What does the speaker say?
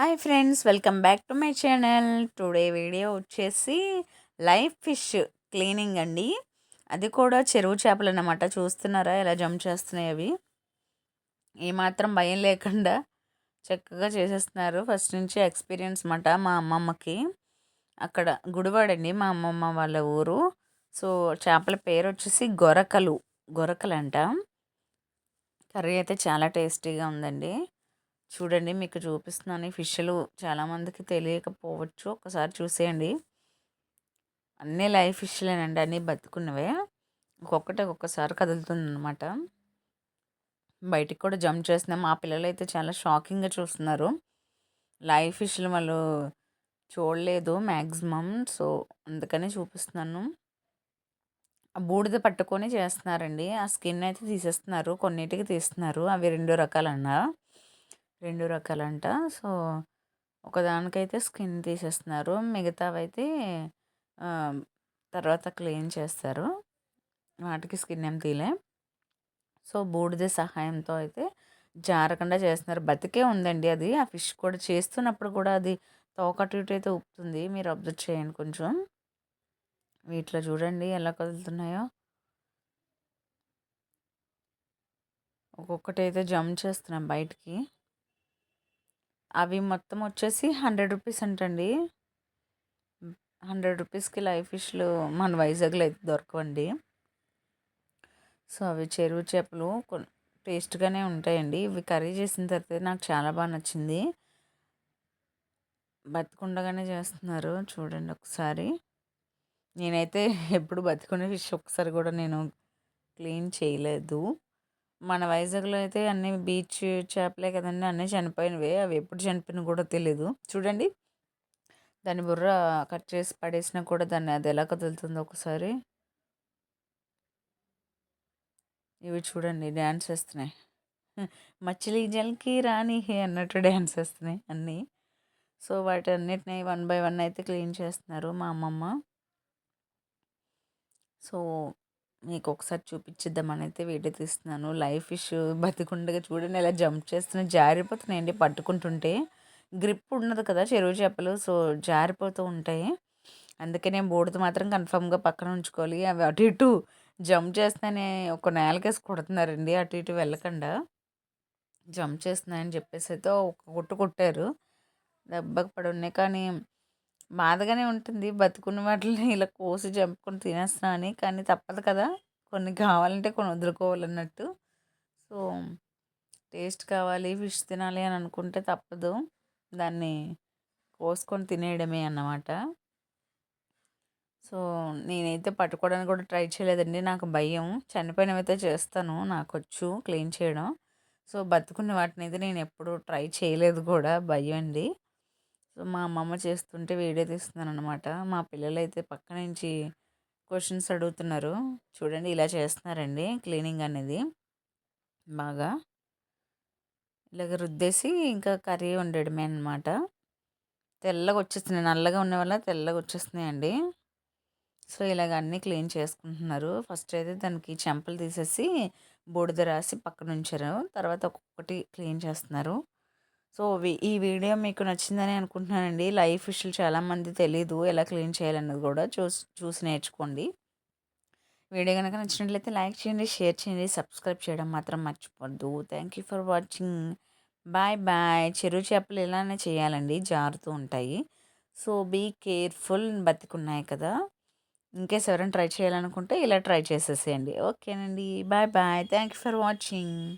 Hi friends welcome back to my channel. Today video వచ్చేసి live fish cleaning అండి. అది కూడా చెరువు చేపలు అన్నమాట చూస్తున్నారా? ఎలా జంప్ చేస్తున్నాయి అవి? ఏమాత్రం భయం లేకుండా చక్కగా చేసేస్తున్నారు. ఫస్ట్ నుంచి ఎక్స్పీరియన్స్ మాట మా అమ్మమ్మకి. అక్కడ గుడివాడండి మా అమ్మమ్మ వాళ్ళ ఊరు. సో చేపల పేరు వచ్చేసి గొరకలు. గొరకలు అంట కర్రీ అయితే చాలా టేస్టీగా ఉందండి. చూడండి మీకు చూపిస్తున్నాను. ఈ ఫిష్లు చాలామందికి తెలియకపోవచ్చు. ఒకసారి చూసేయండి. అన్నీ లైవ్ ఫిష్లేనండి. అన్నీ బతుకున్నవే. ఒక్కొక్కటి ఒక్కొక్కసారి కదులుతుంది అనమాట బయటికి కూడా జంప్ చేస్తున్నాం. మా పిల్లలు అయితే చాలా షాకింగ్గా చూస్తున్నారు. లైవ్ ఫిష్లు వాళ్ళు చూడలేదు మ్యాక్సిమం సో అందుకని చూపిస్తున్నాను. బూడిద పట్టుకొని చేస్తున్నారండి. ఆ స్కిన్ అయితే తీసేస్తున్నారు. కొన్నిటికి తీస్తున్నారు. అవి రెండు రకాలన్నా. రెండు రకాలంట. సో ఒకదానికైతే స్కిన్ తీసేస్తున్నారు. మిగతావైతే తర్వాత క్లీన్ చేస్తారు. వాటికి స్కిన్ ఏం తీలే. సో బూడిద సహాయంతో అయితే జారకుండా చేస్తున్నారు. బతికే ఉందండి అది. ఆ ఫిష్ కూడా చేస్తున్నప్పుడు కూడా అది తోకటు ఇటు అయితే ఉప్పుతుంది మీరు అబ్జర్వ్ చేయండి కొంచెం. వీటిలో చూడండి ఎలా కదులుతున్నాయో. ఒక్కొక్కటి అయితే జంప్ చేస్తున్నాం బయటికి. అవి మొత్తం వచ్చేసి హండ్రెడ్ రూపీస్ అంటండి. హండ్రెడ్ రూపీస్కి లైవ్ ఫిష్లు మన వైజాగ్లో అయితే దొరకవండి. సో అవి చెరువు చేపలు టేస్ట్గానే ఉంటాయండి. ఇవి కర్రీ చేసిన తర్వాత నాకు చాలా బాగా నచ్చింది. బతికుండగానే చేస్తున్నారు. చూడండి ఒకసారి. నేనైతే ఎప్పుడు బతికునే ఫిష్ ఒకసారి కూడా నేను క్లీన్ చేయలేదు. మన వైజాగ్లో అయితే అన్ని బీచ్ చేపలే కదండి అన్నీ చనిపోయినవే. అవి ఎప్పుడు చనిపోయినా కూడా తెలియదు చూడండి. దాని బుర్ర కట్ చేసి పడేసినా కూడా దాన్ని అది ఎలా కదులుతుందో ఒకసారి. ఇవి చూడండి డ్యాన్స్ వేస్తున్నాయి. మచ్చిలి జల్కి రాని హే అన్నట్టు డ్యాన్స్ వేస్తున్నాయి అన్నీ. సో వాటి అన్నిటిని వన్ బై వన్ అయితే క్లీన్ చేస్తున్నారు మా అమ్మమ్మ. సో మీకు ఒకసారి చూపించిద్దామని అయితే వీడియో తీస్తున్నాను లైవ్ ఫిష్ బతికుండగా చూడండి ఇలా జంప్ చేస్తున్నాయి జారిపోతున్నాయండి పట్టుకుంటుంటే. గ్రిప్ ఉండదు కదా చెరువు చేపలు. సో జారిపోతూ ఉంటాయి. అందుకే నేను బోర్డుతో మాత్రం కన్ఫామ్గా పక్కన ఉంచుకోవాలి. అవి అటు ఇటు జంప్ చేస్తున్నాయని ఒక నేలకేసి కొడుతున్నారండి. అటు ఇటు వెళ్ళకుండా జంప్ చేస్తున్నాయని చెప్పేసి అయితే ఒక కొట్టు కొట్టారు. దెబ్బకి పడి ఉన్నాయి. కానీ బాధగానే ఉంటుంది. బతుకున్న వాటిని ఇలా కోసి చంపుకొని తినేస్తున్నా అని. కానీ తప్పదు కదా. కొన్ని కావాలంటే కొన్ని వదులుకోవాలన్నట్టు. సో టేస్ట్ కావాలి ఫిష్ తినాలి అని అనుకుంటే తప్పదు. దాన్ని కోసుకొని తినేయడమే అన్నమాట. సో నేనైతే పట్టుకోవడానికి కూడా ట్రై చేయలేదండి. నాకు భయం. చనిపోయినవైతే చేస్తాను. నాకు వచ్చు క్లీన్ చేయడం. సో బతుకున్న వాటిని అయితే నేను ఎప్పుడూ ట్రై చేయలేదు కూడా. భయం అండి. సో మా అమ్మమ్మ చేస్తుంటే వీడియో తీస్తున్నాను అనమాట మా పిల్లలు అయితే పక్క నుంచి క్వశ్చన్స్ అడుగుతున్నారు. చూడండి ఇలా చేస్తున్నారండి క్లీనింగ్ అనేది. బాగా ఇలాగ రుద్దేసి ఇంకా కర్రీ వండడమే అనమాట తెల్లగా వచ్చేస్తున్నాయి. నల్లగా ఉన్న వల్ల తెల్లగా వచ్చేస్తున్నాయండి. సో ఇలాగ అన్నీ క్లీన్ చేసుకుంటున్నారు. ఫస్ట్ అయితే దానికి చెంపలు తీసేసి బూడిద రాసి పక్కన ఉంచారు తర్వాత ఒక్కొక్కటి క్లీన్ చేస్తున్నారు. సో ఈ వీడియో మీకు నచ్చిందని అనుకుంటున్నానండి. లైఫ్ ఫిష్లు చాలామంది తెలీదు. ఎలా క్లీన్ చేయాలన్నది కూడా చూసి చూసి నేర్చుకోండి. వీడియో కనుక నచ్చినట్లయితే లైక్ చేయండి షేర్ చేయండి సబ్స్క్రైబ్ చేయడం మాత్రం మర్చిపోద్దు thank you for watching bye bye చెరువు చేపలు ఇలానే చేయాలండి. జారుతూ ఉంటాయి. సో బీ కేర్ఫుల్ బతికున్నాయి కదా. ఇంకేస్ ఎవరైనా ట్రై చేయాలనుకుంటే ఇలా ట్రై చేసేసేయండి. ఓకేనండి bye bye thank you for watching